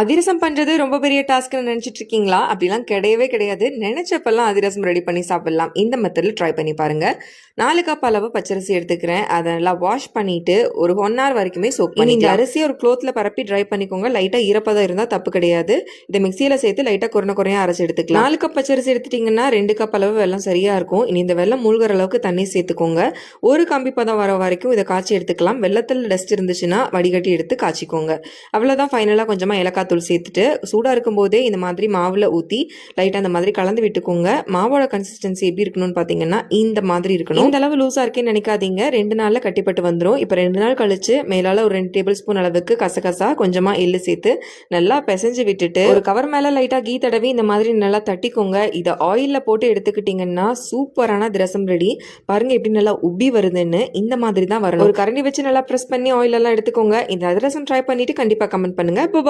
அதிரசம் பண்ணுறது ரொம்ப பெரிய டாஸ்க்னு நினச்சிட்டு இருக்கீங்களா? அப்படிலாம் கிடையவே கிடையாது. நினச்சப்பெல்லாம் அதிரசம் ரெடி பண்ணி சாப்பிடலாம். இந்த மெத்தடில் ட்ரை பண்ணி பாருங்கள் நாலு கப் அளவு பச்சரிசி எடுத்துக்கிறேன். அதை நல்லா வாஷ் பண்ணிவிட்டு ஒரு ஒன் ஹவர் வரைக்குமே சோக் பண்ணி இந்த அரிசியை ஒரு க்ளோத்தில் பரப்பி ட்ரை பண்ணிக்கோங்க. லைட்டாக ஈரப்பதம் இருந்தால் தப்பு கிடையாது. இதை மிக்சியில் சேர்த்து லைட்டாக குறைன குறையாக அரைச்சி எடுத்துக்கலாம். நாலு கப் பச்சரிசி எடுத்துட்டிங்கன்னா ரெண்டு கப் அளவு வெல்லம் சரியாக இருக்கும். இனி இந்த வெல்லம் மூழ்கிற அளவுக்கு தண்ணி சேர்த்துக்கோங்க. ஒரு கம்பி பதம் வர வரைக்கும் இதை காய்ச்சி எடுத்துக்கலாம். வெள்ளத்தில் டஸ்ட் இருந்துச்சுன்னா வடிகட்டி எடுத்து காய்ச்சிக்கோங்க. அவ்வளோதான் ஃபைனலாக கொஞ்சமாக ஏலக்காய் தூள் சேர்த்துட்டு சூடாக இருக்கும்போதே இந்த மாதிரி மாவில் ஊற்றி லைட்டாக அந்த மாதிரி கலந்து விட்டுக்கோங்க. மாவோட கன்சிஸ்டன்சி எப்படி இருக்கணும்னு பார்த்தீங்கன்னா இந்த மாதிரி இருக்கணும். இந்த அளவு லூஸாக இருக்கேன்னு நினைக்காதீங்க. ரெண்டு நாளில் கட்டிப்பட்டு வந்துடும் இப்போ ரெண்டு நாள் கழிச்சு மேலால் ஒரு ரெண்டு டேபிள் ஸ்பூன் அளவுக்கு கசகசா கொஞ்சமாக எள்ளு சேர்த்து நல்லா பிசைஞ்சு விட்டுட்டு ஒரு கவர் மேலே லைட்டாக கீ தடவி இந்த மாதிரி நல்லா தட்டிக்கோங்க. இதை ஆயிலில் போட்டு எடுத்துக்கிட்டிங்கன்னா சூப்பரான திரசம் ரெடி. பாருங்கள் எப்படி நல்லா உப்பி வருதுன்னு. இந்த மாதிரி தான் வரணும். ஒரு கரண்டி வச்சு நல்லா ப்ரெஸ் பண்ணி ஆயிலெல்லாம் எடுத்துக்கோங்க. இந்த அதிரசம் ட்ரை பண்ணிட்டு கண்டிப்பாக கமெண்ட் பண்ணுங்க. இப்போ